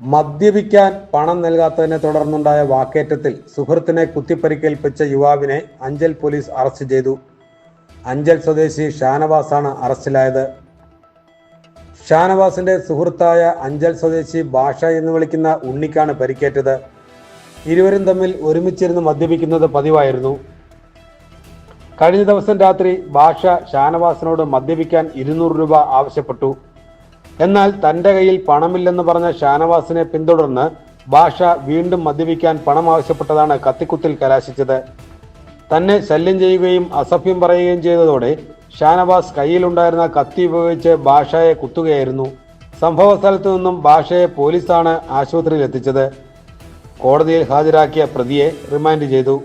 മദ്യപിക്കാൻ പണം നൽകാത്തതിനെ തുടർന്നുണ്ടായ വാക്കേറ്റത്തിൽ സുഹൃത്തിനെ കുത്തിപ്പരിക്കേൽപ്പിച്ച യുവാവിനെ അഞ്ചൽ പോലീസ് അറസ്റ്റ് ചെയ്തു. അഞ്ചൽ സ്വദേശി ഷാനവാസാണ് അറസ്റ്റിലായത്. ഷാനവാസിന്റെ സുഹൃത്തായ അഞ്ചൽ സ്വദേശി ഭാഷ എന്ന് വിളിക്കുന്ന ഉണ്ണിക്കാണ് പരിക്കേറ്റത്. ഇരുവരും തമ്മിൽ ഒരുമിച്ചിരുന്ന് മദ്യപിക്കുന്നത് പതിവായിരുന്നു. കഴിഞ്ഞ ദിവസം രാത്രി ഭാഷ ഷാനവാസിനോട് മദ്യപിക്കാൻ ഇരുന്നൂറ് രൂപ ആവശ്യപ്പെട്ടു. എന്നാൽ തന്റെ കയ്യിൽ പണമില്ലെന്ന് പറഞ്ഞ ഷാനവാസിനെ പിന്തുടർന്ന് ഭാഷ വീണ്ടും മദ്യപിക്കാൻ പണം ആവശ്യപ്പെട്ടതാണ് കത്തിക്കുത്തിൽ കലാശിച്ചത്. തന്നെ ശല്യം ചെയ്യുകയും അസഭ്യം പറയുകയും ചെയ്തതോടെ ഷാനവാസ് കയ്യിലുണ്ടായിരുന്ന കത്തി ഉപയോഗിച്ച് ഭാഷയെ കുത്തുകയായിരുന്നു. സംഭവ സ്ഥലത്തു നിന്നും ഭാഷയെ പോലീസാണ് ആശുപത്രിയിൽ എത്തിച്ചത് കോടതിയിൽ ഹാജരാക്കിയ പ്രതിയെ റിമാൻഡ് ചെയ്തു.